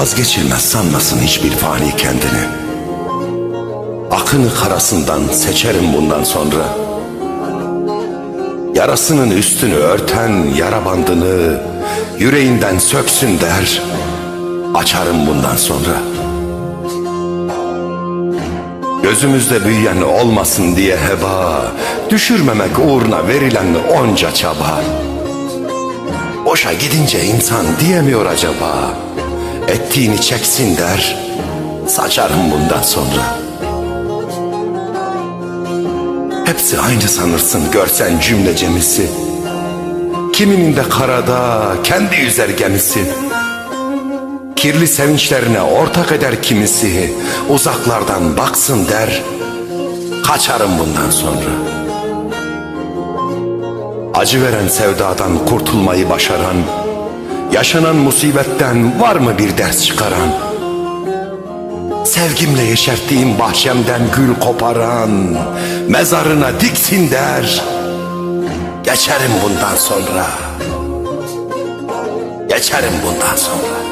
Vazgeçilmez sanmasın hiçbir fani kendini. Akını karasından seçerim bundan sonra. Yarasının üstünü örten yara bandını yüreğinden söksün der. Açarım bundan sonra. Gözümüzde büyüyen olmasın diye heba, düşürmemek uğruna verilen onca çaba. Boşa gidince insan diyemiyor acaba. Ettiğini çeksin der, saçarım bundan sonra. Hepsi aynı sanırsın görsen cümlecemizi. Kiminin de karada kendi yüzer gemisi. Kirli sevinçlerine ortak eder kimisi. Uzaklardan baksın der, kaçarım bundan sonra. Acı veren sevdadan kurtulmayı başaran, yaşanan musibetten var mı bir ders çıkaran? Sevgimle yeşerttiğim bahçemden gül koparan, mezarına diksin der, geçerim bundan sonra. Geçerim bundan sonra.